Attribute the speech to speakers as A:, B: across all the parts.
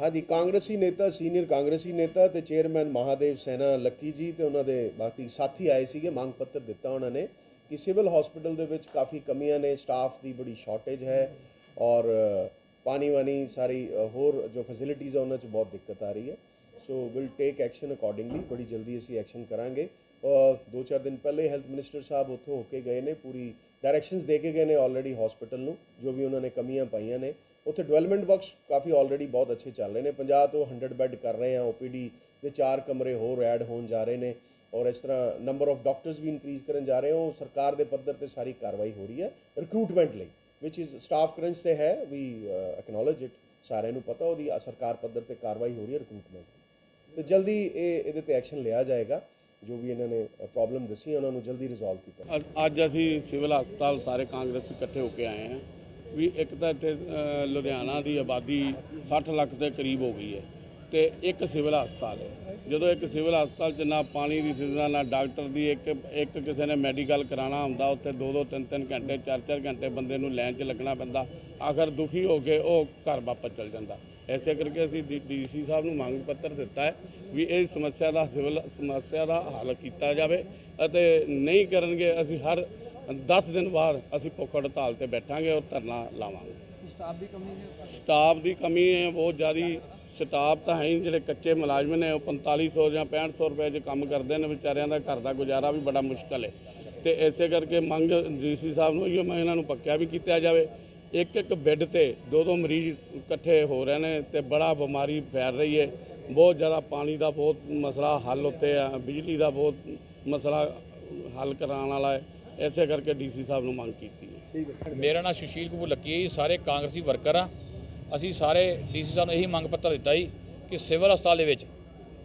A: ਹਾਂਜੀ, ਕਾਂਗਰਸੀ ਨੇਤਾ, ਸੀਨੀਅਰ ਕਾਂਗਰਸੀ ਨੇਤਾ ਤੇ ਚੇਅਰਮੈਨ ਮਹਾਦੇਵ ਸੈਨਾ ਲੱਕੀ ਜੀ ਤੇ ਉਹਨਾਂ ਦੇ ਬਾਕੀ ਸਾਥੀ ਆਏ ਸੀਗੇ, ਮੰਗ ਪੱਤਰ ਦਿੱਤਾ ਉਹਨਾਂ ਨੇ ਕਿ ਸਿਵਲ ਹਸਪੀਟਲ ਦੇ ਵਿੱਚ ਕਾਫੀ ਕਮੀਆਂ ਨੇ, ਸਟਾਫ ਦੀ ਬੜੀ ਸ਼ਾਰਟੇਜ ਹੈ ਔਰ ਪਾਣੀ ਵਾਣੀ ਸਾਰੀ ਹੋਰ ਜੋ ਫੈਸਿਲਿਟੀਜ਼ ਆ, ਉਹਨਾਂ 'ਚ ਬਹੁਤ ਦਿੱਕਤ ਆ ਰਹੀ ਹੈ। So will take action accordingly ਬੜੀ ਜਲਦੀ ਅਸੀਂ ਐਕਸ਼ਨ ਕਰਾਂਗੇ। ਔਰ ਦੋ ਚਾਰ ਦਿਨ ਪਹਿਲੇ ਹੈਲਥ ਮਿਨਿਸਟਰ ਸਾਹਿਬ ਉੱਥੋਂ ਹੋ ਕੇ ਗਏ ਨੇ, ਪੂਰੀ ਡਾਇਰੈਕਸ਼ਨਸ ਦੇ ਕੇ ਗਏ ਨੇ ਆਲਰੇਡੀ ਹਸਪੀਟਲ ਨੂੰ, ਜੋ ਵੀ ਉਹਨਾਂ ਨੇ ਕਮੀਆਂ ਪਾਈਆਂ ਨੇ। ਉੱਥੇ ਡਿਵੈਲਪਮੈਂਟ ਵਰਕਸ ਕਾਫੀ ਆਲਰੇਡੀ ਬਹੁਤ ਅੱਛੇ ਚੱਲ ਰਹੇ ਨੇ। 50 ਤੋਂ 100 ਬੈੱਡ ਕਰ ਰਹੇ ਆ ਓਪੀਡੀ ਦੇ, ਚਾਰ ਕਮਰੇ ਹੋਰ ਐਡ ਹੋਣ ਜਾ ਰਹੇ ਨੇ ਔਰ ਇਸ ਤਰ੍ਹਾਂ ਨੰਬਰ ਆਫ ਡਾਕਟਰਸ ਵੀ ਇਨਕਰੀਜ਼ ਕਰਨ ਜਾ ਰਹੇ ਉਹ ਸਰਕਾਰ ਦੇ ਪੱਧਰ ਤੇ ਸਾਰੀ ਕਾਰਵਾਈ ਹੋ ਰਹੀ ਹੈ ਰਿਕਰੂਟਮੈਂਟ ਲਈ ਵਿਚ ਇਜ਼ ਸਟਾਫ ਕਰੰਚ ਤੇ ਹੈ ਵੀ ਐਕਨੋਲੋਜ ਇਟ ਸਾਰਿਆਂ ਨੂੰ ਪਤਾ ਉਹਦੀ ਸਰਕਾਰ ਪੱਧਰ ਤੇ ਕਾਰਵਾਈ ਹੋ ਰਹੀ ਹੈ ਰਿਕਰੂਟਮੈਂਟ ਦੀ। ਤੇ ਜਲਦੀ ਇਹ, ਇਹਦੇ ਤੇ ਐਕਸ਼ਨ ਲਿਆ ਜਾਏਗਾ, ਜੋ ਵੀ ਇਹਨਾਂ ਨੇ ਪ੍ਰੋਬਲਮ ਦੱਸੀ ਉਹਨਾਂ ਨੂੰ ਜਲਦੀ ਰਿਜ਼ੋਲਵ ਕੀਤਾ
B: ਅੱਜ ਅਸੀਂ ਸਿਵਲ ਹਸਪਤਾਲ ਸਾਰੇ ਕਾਂਗਰਸ ਇਕੱਠੇ ਹੋ ਕੇ ਆਏ ਹਾਂ। ਵੀ ਇੱਕ ਤਾਂ ਇੱਥੇ ਲੁਧਿਆਣਾ ਦੀ ਆਬਾਦੀ 60 ਲੱਖ ਦੇ ਕਰੀਬ ਹੋ ਗਈ ਹੈ ਤੇ ਇੱਕ ਸਿਵਲ ਹਸਪਤਾਲ ਹੈ। ਜਦੋਂ ਇੱਕ ਸਿਵਲ ਹਸਪਤਾਲ 'ਚ ਨਾ ਪਾਣੀ ਦੀ ਸੁਵਿਧਾ, ਨਾ ਡਾਕਟਰ ਦੀ, ਇੱਕ ਇੱਕ ਕਿਸੇ ਨੇ ਮੈਡੀਕਲ ਕਰਾਉਣਾ ਹੁੰਦਾ, ਉੱਥੇ ਦੋ ਦੋ, ਤਿੰਨ ਤਿੰਨ ਘੰਟੇ, ਚਾਰ ਚਾਰ ਘੰਟੇ ਬੰਦੇ ਨੂੰ ਲਾਈਨ 'ਚ ਲੱਗਣਾ ਪੈਂਦਾ। ਆਖਰ ਦੁਖੀ ਹੋ ਕੇ ਉਹ ਘਰ ਵਾਪਸ ਚਲ ਜਾਂਦਾ। ਐਸੇ ਕਰਕੇ ਅਸੀਂ ਡੀਸੀ ਸਾਹਿਬ ਨੂੰ ਮੰਗ ਪੱਤਰ ਦਿੱਤਾ ਹੈ ਵੀ ਇਹ ਸਮੱਸਿਆ ਦਾ ਸਿਵਲ, ਸਮੱਸਿਆ ਦਾ ਹੱਲ ਕੀਤਾ ਜਾਵੇ ਅਤੇ ਨਹੀਂ ਕਰਨਗੇ, ਅਸੀਂ ਹਰ 10 ਦਿਨ ਬਾਅਦ ਅਸੀਂ ਭੁੱਖ ਹੜਤਾਲ ਤੇ ਬੈਠਾਂਗੇ ਔਰ ਧਰਨਾ ਲਾਵਾਂਗੇ।
C: ਸਟਾਫ ਦੀ ਕਮੀ ਹੈ?
B: ਸਟਾਫ ਦੀ ਕਮੀ ਹੈ ਬਹੁਤ ਜ਼ਿਆਦੀ। ਸਟਾਫ ਤਾਂ ਹੈ ਹੀ ਜਿਹੜੇ ਕੱਚੇ ਮੁਲਾਜ਼ਮ ਨੇ ਉਹ 4500 ਜਾਂ 6500 ਰੁਪਏ 'ਚ ਕੰਮ ਕਰਦੇ ਨੇ ਵਿਚਾਰਿਆਂ ਦਾ ਘਰ ਦਾ ਗੁਜ਼ਾਰਾ ਵੀ ਬੜਾ ਮੁਸ਼ਕਲ ਹੈ। ਤੇ ਇਸੇ ਕਰਕੇ ਮੰਗ ਡੀਸੀ ਸਾਹਿਬ ਨੂੰ ਇਹ ਮੈਂ ਇਹਨਾਂ ਨੂੰ ਪੱਕਿਆ ਵੀ ਕੀਤਾ ਜਾਵੇ। ਇੱਕ ਇੱਕ ਬੈੱਡ ਤੇ ਦੋ ਦੋ ਮਰੀਜ਼ ਇਕੱਠੇ ਹੋ ਰਹੇ ਨੇ ਤੇ ਬੜਾ ਬਿਮਾਰੀ ਫੈਲ ਰਹੀ ਹੈ। ਬਹੁਤ ਜ਼ਿਆਦਾ ਪਾਣੀ ਦਾ ਬਹੁਤ ਮਸਲਾ ਹੱਲ ਉੱਤੇ ਆ ਬਿਜਲੀ ਦਾ ਬਹੁਤ ਮਸਲਾ ਹੱਲ ਕਰਾਉਣ ਵਾਲਾ ਹੈ। ਇਸੇ ਕਰਕੇ ਡੀਸੀ ਸਾਹਿਬ ਨੂੰ ਮੰਗ ਕੀਤੀ ਹੈ।
D: ਮੇਰਾ ਨਾਮ ਸੁਸ਼ੀਲ ਕਪੂਰ ਲੱਕੀ ਹੈ ਜੀ ਸਾਰੇ ਕਾਂਗਰਸੀ ਵਰਕਰ ਆ। ਅਸੀਂ ਸਾਰੇ ਡੀਸੀ ਸਾਹਿਬ ਨੂੰ ਇਹੀ ਮੰਗ ਪੱਤਰ ਦਿੱਤਾ ਜੀ ਕਿ ਸਿਵਲ ਹਸਪਤਾਲ ਦੇ ਵਿੱਚ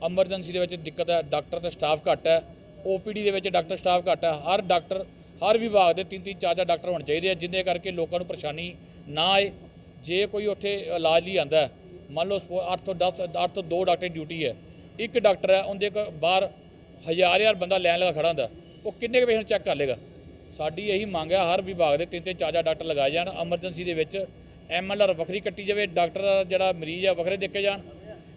D: ਐਮਰਜੈਂਸੀ ਦੇ ਵਿੱਚ ਦਿੱਕਤ ਹੈ ਡਾਕਟਰ ਤੇ ਸਟਾਫ ਘੱਟ ਹੈ ਓਪੀਡੀ ਦੇ ਵਿੱਚ ਡਾਕਟਰ ਸਟਾਫ ਘੱਟ ਹੈ ਹਰ ਡਾਕਟਰ ਹਰ ਵਿਭਾਗ ਦੇ ਤਿੰਨ ਤਿੰਨ ਚਾਰ ਚਾਰ ਡਾਕਟਰ ਹੋਣੇ ਚਾਹੀਦੇ ਆ ਜਿੰਦੇ ਕਰਕੇ ਲੋਕਾਂ ਨੂੰ ਪਰੇਸ਼ਾਨੀ ਨਾ ਆਏ। ਜੇ ਕੋਈ ਉੱਥੇ ਇਲਾਜ ਲਈ ਆਂਦਾ ਹੈ, ਮੰਨ ਲਓ 8 ਤੋਂ 10 8 ਤੋਂ 2 ਡਾਕਟਰ ਡਿਊਟੀ ਹੈ ਇੱਕ ਡਾਕਟਰ ਹੈ ਉਹਦੇ ਕੋ ਬਾਹਰ ਹਜ਼ਾਰ ਹਜ਼ਾਰ ਬੰਦਾ ਲੈਣ ਲਗਾ ਖੜਾ ਹੁੰਦਾ ਉਹ ਕਿੰਨੇ ਕੁ ਪੇਸ਼ੈਂਟ ਚੈੱਕ ਕਰ ਲੇਗਾ ਸਾਡੀ ਇਹੀ ਮੰਗ ਹੈ, ਹਰ ਵਿਭਾਗ ਦੇ ਤਿੰਨ ਤਿੰਨ ਚਾਰ ਚਾਰ ਡਾਕਟਰ ਲਗਾਏ ਜਾਣ, ਐਮਰਜੈਂਸੀ ਦੇ ਵਿੱਚ ਐਮਐਲਆਰ ਵੱਖਰੀ ਕੱਟੀ ਜਾਵੇ, ਡਾਕਟਰ ਜਿਹੜਾ ਮਰੀਜ਼ ਆ ਵੱਖਰੇ ਦੇਖੇ ਜਾਣ।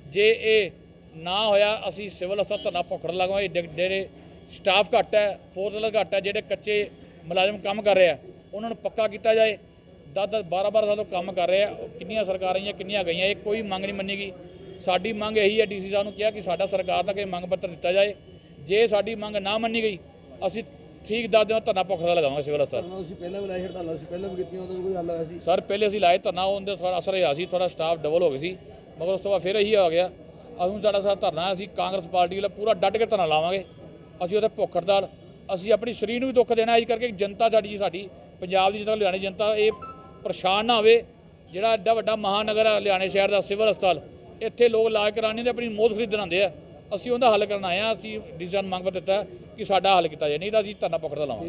D: ਜੇ ਇਹ ਨਾ ਹੋਇਆ, ਅਸੀਂ ਸਿਵਲ ਹਸਪਤਾਲ ਧਰਨਾ ਭੁੱਖੜ ਲਗਾਵਾਂਗੇ ਡੇ- ਜਿਹੜੇ ਸਟਾਫ ਘੱਟ ਹੈ, ਫੋਰਸ ਘੱਟ ਹੈ, ਜਿਹੜੇ ਕੱਚੇ ਮੁਲਾਜ਼ਮ ਕੰਮ ਕਰ ਰਹੇ ਆ, ਉਹਨਾਂ ਨੂੰ ਪੱਕਾ ਕੀਤਾ ਜਾਏ। 10 ਦਸ 12 12 ਸਾਲੋਂ ਕੰਮ ਕਰ ਰਿਹਾ ਉਹ ਕਿੰਨੀਆਂ ਸਰਕਾਰਾਂ ਆਈਆਂ, ਕਿੰਨੀਆਂ ਗਈਆਂ, ਇਹ ਕੋਈ ਮੰਗ ਨਹੀਂ ਮੰਨੀ ਗਈ ਸਾਡੀ ਮੰਗ ਇਹੀ ਹੈ, ਡੀਸੀ ਸਾਹਿਬ ਨੂੰ ਕਿਹਾ ਕਿ ਸਾਡਾ ਸਰਕਾਰ ਦਾ ਇਹ ਮੰਗ ਪੱਤਰ ਦਿੱਤਾ ਜਾਏ। ਜੇ ਸਾਡੀ ਮੰਗ ਨਾ ਮੰਨੀ ਗਈ ਅਸੀਂ ਠੀਕ ਦੱਸ ਦਿਓ ਧਰਨਾ ਭੁੱਖੜਾ ਲਗਾਵਾਂਗੇ ਸਿਵਲ ਹਸਪਤਾਲ।
C: ਧਰਨਾ ਤੁਸੀਂ ਪਹਿਲਾਂ ਵੀ ਲਾਇਆ ਹੜਤਾਲਾਂ ਤੁਸੀਂ ਪਹਿਲਾਂ ਵੀ ਕੀਤੀਆਂ ਉਦੋਂ ਵੀ ਕੋਈ ਹੱਲ ਹੋਇਆ ਸੀ?
D: ਸਰ ਪਹਿਲੇ ਅਸੀਂ ਲਾਏ ਧਰਨਾ ਉਹਦੇ ਥੋੜਾ ਅਸਰ ਹੋਇਆ ਸੀ ਥੋੜਾ ਸਟਾਫ ਡਬਲ ਹੋ ਗਿਆ ਸੀ। ਮਗਰ ਉਸ ਤੋਂ ਬਾਅਦ ਫਿਰ ਇਹੀ ਆ ਗਿਆ ਅਸੀਂ ਸਾਡਾ ਸਾਰਾ ਧਰਨਾ ਅਸੀਂ ਕਾਂਗਰਸ ਪਾਰਟੀ ਵਾਲਾ ਪੂਰਾ ਡਟ ਕੇ ਧਰਨਾ ਲਾਵਾਂਗੇ। ਅਸੀਂ ਉਹਦੇ ਭੁੱਖ ਹੜਤਾਲ ਅਸੀਂ ਆਪਣੀ ਸਰੀਰ ਨੂੰ ਵੀ ਦੁੱਖ ਦੇਣਾ ਇਸ ਕਰਕੇ ਜਨਤਾ ਸਾਡੀ ਸਾਡੀ ਪੰਜਾਬ ਦੀ ਜਨਤਾ ਲੁਧਿਆਣੇ ਜਨਤਾ ਇਹ ਪਰੇਸ਼ਾਨ ਨਾ ਹੋਵੇ। ਜਿਹੜਾ ਐਡਾ ਵੱਡਾ ਮਹਾਨਗਰ ਹੈ ਲੁਧਿਆਣੇ ਸ਼ਹਿਰ ਦਾ ਸਿਵਲ ਹਸਪਤਾਲ ਇੱਥੇ ਲੋਕ ਇਲਾਜ ਕਰਾਉਣੇ ਤੇ ਆਪਣੀ ਮੌਤ ਖਰੀਦਣ ਆਉਂਦੇ ਆ। ਅਸੀਂ ਉਹਦਾ ਹੱਲ ਕਰਨ ਆਏ ਆ ਅਸੀਂ ਡੀਜ਼ਨ ਮੰਗ ਪੱਤਰ ਦਿੱਤਾ ਕਿ ਸਾਡਾ ਹੱਲ ਕੀਤਾ ਜਾਏ, ਨਹੀਂ ਤਾਂ ਅਸੀਂ ਧਰਨਾ ਭੁੱਖ ਹੜਤਾਲ ਲਾਵਾਂਗੇ।